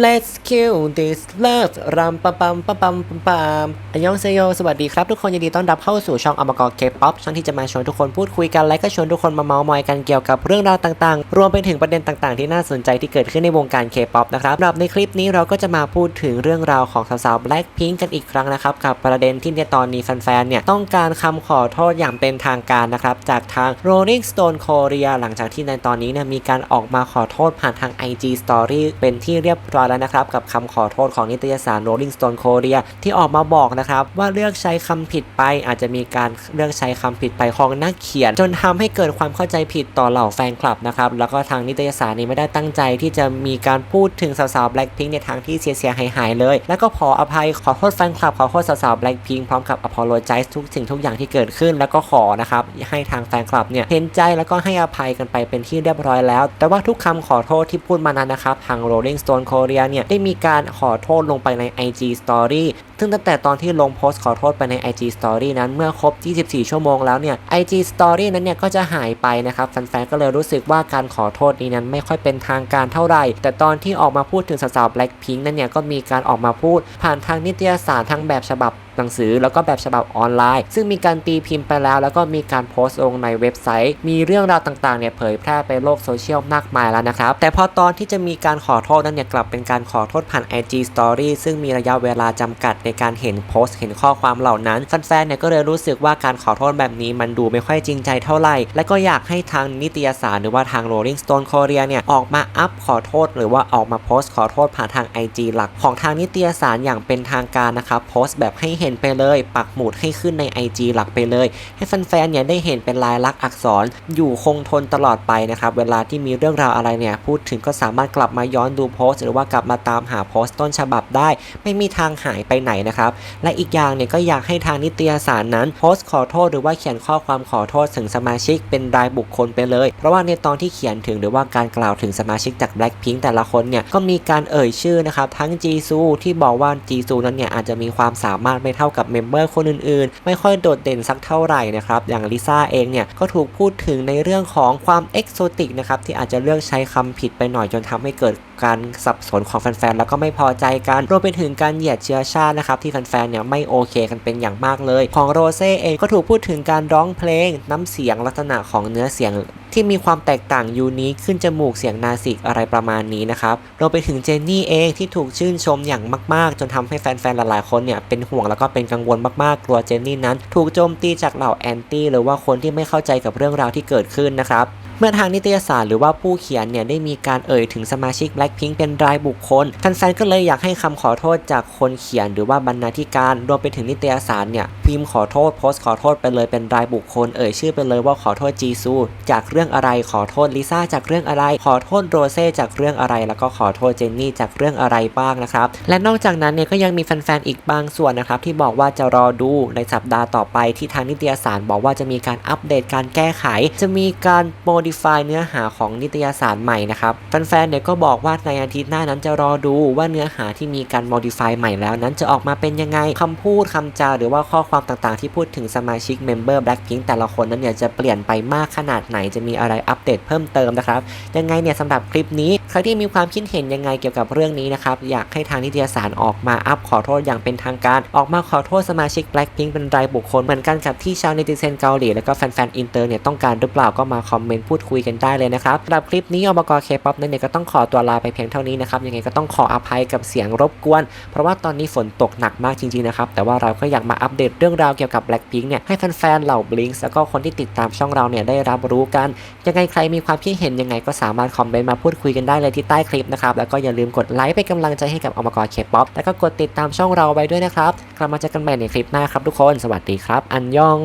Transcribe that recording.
Let's kill this love รัมปะปัมปะปัมปะปัมอันยองเซโยสวัสดีครับทุกคนยินดีต้อนรับเข้าสู่ช่องอมกรเคป๊อปช่องที่จะมาชวนทุกคนพูดคุยกันและก็ชวนทุกคนมาเมาส์มอยกันเกี่ยวกับเรื่องราวต่างๆ รวมไปถึงประเด็นต่างๆ ที่น่าสนใจที่เกิดขึ้นในวงการเคป๊อปนะครับสำหรับในคลิปนี้เราก็จะมาพูดถึงเรื่องราวของสาวๆ Blackpink กันอีกครั้งนะครับกับประเด็นที่ในตอนนี้แฟนๆ เนี่ยต้องการคำขอโทษอย่างเป็นทางการนะครับจากทาง Rolling Stone Korea หลังจากที่ในตอนนี้เนี่ยมีการออกมาขอโทษผ่านทาง IG Story เป็นที่เรียบร้อยแล้วนะครับกับคำขอโทษของนิตยสาร Rolling Stone Korea ที่ออกมาบอกนะครับว่าเลือกใช้คำผิดไปอาจจะมีการเลือกใช้คำผิดไปของนักเขียน จนทำให้เกิดความเข้าใจผิดต่อเหล่าแฟนคลับนะครับแล้วก็ทางนิตยสารนี้ไม่ได้ตั้งใจที่จะมีการพูดถึงสาวๆ Blackpink ในทางที่เสียๆหายเลย แล้วก็ขออภัยขอโทษแฟนคลับขอโทษสาวๆ Blackpink พร้อมกับ apologize ทุกสิ่งทุกอย่างที่เกิดขึ้น แล้วก็ขอนะครับให้ทางแฟนคลับเนี่ยเห็นใจแล้วก็ให้อภัยกันไปเป็นที่เรียบร้อยแล้ว แต่ว่าทุกคำขอโทษที่พูดมานั้นนะครับทาง Rolling Stone Korea เนี่ยได้มีการขอโทษลงไปใน IG Story ซึ่งตั้งแต่ตอนที่ลงโพสต์ขอโทษไปใน IG Story นั้นเมื่อครบ 24 ชั่วโมงแล้วเนี่ย IG Story นั้นเนี่ยก็จะหายไปนะครับแฟนๆก็เลยรู้สึกว่าการขอโทษนี้นั้นไม่ค่อยเป็นทางการเท่าไหร่ แต่ตอนที่ออกมาพูดถึงสาวๆ Blackpink นั้นเนี่ยก็มีการออกมาพูด ผ่านทางนิตยสารทั้งแบบฉบับหนังสือแล้วก็แบบฉบับออนไลน์ ซึ่งมีการตีพิมพ์ไปแล้ว แล้วก็มีการโพสต์ลงในเว็บไซต์ มีเรื่องราวต่างๆเนี่ยเผยแพร่ไปโลกโซเชียลมากมายแล้วนะครับ แต่พอตอนที่จะมีการขอโทษนั้นเนี่ยกลับเป็นการขอโทษผ่าน IG Story ซึ่งมีระยะเวลาจำกัดในการเห็นโพสต์เห็นข้อความเหล่านั้นแฟนๆเนี่ยก็เลยรู้สึกว่าการขอโทษแบบนี้มันดูไม่ค่อยจริงใจเท่าไหร่ และก็อยากให้ทางนิตยสารหรือว่าทาง Rolling Stone Korea เนี่ยออกมาอัพขอโทษ หรือว่าออกมาโพสต์ขอโทษผ่านทาง IG หลักของทางนิตยสารอย่างเป็นทางการนะครับโพสต์แบบให้เห็นไปเลย ปักหมุดให้ขึ้นใน IG หลักไปเลย ให้แฟนๆเนี่ยได้เห็นเป็นลายลักษณ์อักษรอยู่คงทนตลอดไปนะครับเวลาที่มีเรื่องราวอะไรเนี่ยพูดถึงก็สามารถกลับมาย้อนดูโพสต์ หรือว่ากลับมาตามหาโพสต์ต้นฉบับได้ ไม่มีทางหายไปไหนนนะครับ และอีกอย่างเนี่ยก็อยากให้ทางนิตยสารนั้นโพสต์ขอโทษหรือว่าเขียนข้อความขอโทษถึงสมาชิกเป็นรายบุคคลไปเลย เพราะว่าในตอนที่เขียนถึงหรือว่าการกล่าวถึงสมาชิกจาก Blackpink แต่ละคนเนี่ยก็มีการเอ่ยชื่อนะครับทั้งจีซูที่บอกว่าจีซูนั้นเนี่ยอาจจะมีความสามารถไม่เท่ากับเมมเบอร์คนอื่นๆ ไม่ค่อยโดดเด่นสักเท่าไหร่นะครับอย่างลิซ่าเองเนี่ยก็ถูกพูดถึงในเรื่องของความเอกโซติกนะครับที่อาจจะเลือกใช้คำผิดไปหน่อยจนทำให้เกิด การสับสนของแฟนๆ แล้วก็ไม่พอใจกัน รวมไปถึงการเหยียดเชื้อชาตินะครับที่แฟนๆ เนี่ยไม่โอเคกันเป็นอย่างมากเลย ของโรเซ่เองก็ถูกพูดถึงการร้องเพลง น้ำเสียงลักษณะของเนื้อเสียง ที่มีความแตกต่างยูนิคขึ้นจมูกเสียงนาสิกอะไรประมาณนี้นะครับรวมไปถึงเจนนี่เองที่ถูกชื่นชมอย่างมาก ๆ จนทำให้แฟนๆหลายๆคนเนี่ยเป็นห่วงแล้วก็เป็นกังวลมากๆกลัวเจนนี่นั้น ถูกโจมตีจากเหล่าแอนตี้หรือว่าคนที่ไม่เข้าใจกับเรื่องราวที่เกิดขึ้นนะครับเมื่อทางนิตยสารหรือว่าผู้เขียนเนี่ยได้มีการเอ่ยถึงสมาชิก Blackpink เป็นรายบุคคลแฟนๆก็เลยอยากให้คำขอโทษจากคนเขียนหรือว่าบรรณาธิการรวมไปถึงนิตยสารเนี่ยพิมพ์ขอโทษโพสต์ขอโทษไปเลยเป็นรายบุคคลเอ่ยชื่อไปเลยว่าขอโทษจีซูจากเรื่องื่องอะไร ขอโทษลิซ่าจากเรื่องอะไร ขอโทษโรเซ่จากเรื่องอะไร แล้วก็ขอโทษเจนนี่จากเรื่องอะไรบ้างนะครับ และนอกจากนั้นเนี่ยก็ยังมีแฟนๆอีกบางส่วนนะครับที่บอกว่าจะรอดูในสัปดาห์ต่อไปที่ทางนิตยสารบอกว่าจะมีการอัปเดตการแก้ไข จะมีการ modify เนื้อหาของนิตยสารใหม่นะครับแฟนๆเนี่ยก็บอกว่าในอาทิตย์หน้านั้นจะรอดูว่าเนื้อหาที่มีการ modify ใหม่แล้วนั้นจะออกมาเป็นยังไงคำพูดคำจาหรือว่าข้อความต่างๆ ที่พูดถึงสมาชิกเมมเบอร์ Blackpink แต่ละคนนั้นเนี่ยจะเปลี่ยนไปมากขนาดไหนจะมีอะไรอัปเดตเพิ่มเติมนะครับ ยังไงเนี่ยสำหรับคลิปนี้ใครที่มีความคิดเห็นยังไงเกี่ยวกับเรื่องนี้นะครับ อยากให้ทางนิตยสารออกมาอัพขอโทษอย่างเป็นทางการ ออกมาขอโทษสมาชิก Blackpink เป็นรายบุคคลเหมือนกันกับที่ชาวเนติเซนเกาหลีแล้วก็แฟนๆอินเตอร์เนี่ยต้องการหรือเปล่าก็มาคอมเมนต์พูดคุยกันได้เลยนะครับสำหรับคลิปนี้อบกเคป๊อปนั้นเนี่ยก็ต้องขอตัวลาไปเพียงเท่านี้นะครับยังไงก็ต้องขออภัยกับเสียงรบกวน เพราะว่าตอนนี้ฝนตกหนักมากจริงๆนะครับแต่ว่าเราก็อยากมาอัปเดตเรื่องราวเกี่ยวกับ Blackpink เนี่ยให้แฟนๆเหล่า Blink แล้วก็คนที่ติดตามช่องเราเนี่ยได้รับรู้กันยังไงใครมีความคิดเห็นยังไงก็สามารถคอมเมนต์มาพูดคุยกันได้เลยที่ใต้คลิปนะครับ แล้วก็อย่าลืมกดไลค์เป็นกำลังใจให้กับอมกรเคป๊อปแล้วก็กดติดตามช่องเราไว้ด้วยนะครับ กลับมาเจอกันใหม่ในคลิปหน้าครับทุกคน สวัสดีครับ อันยอง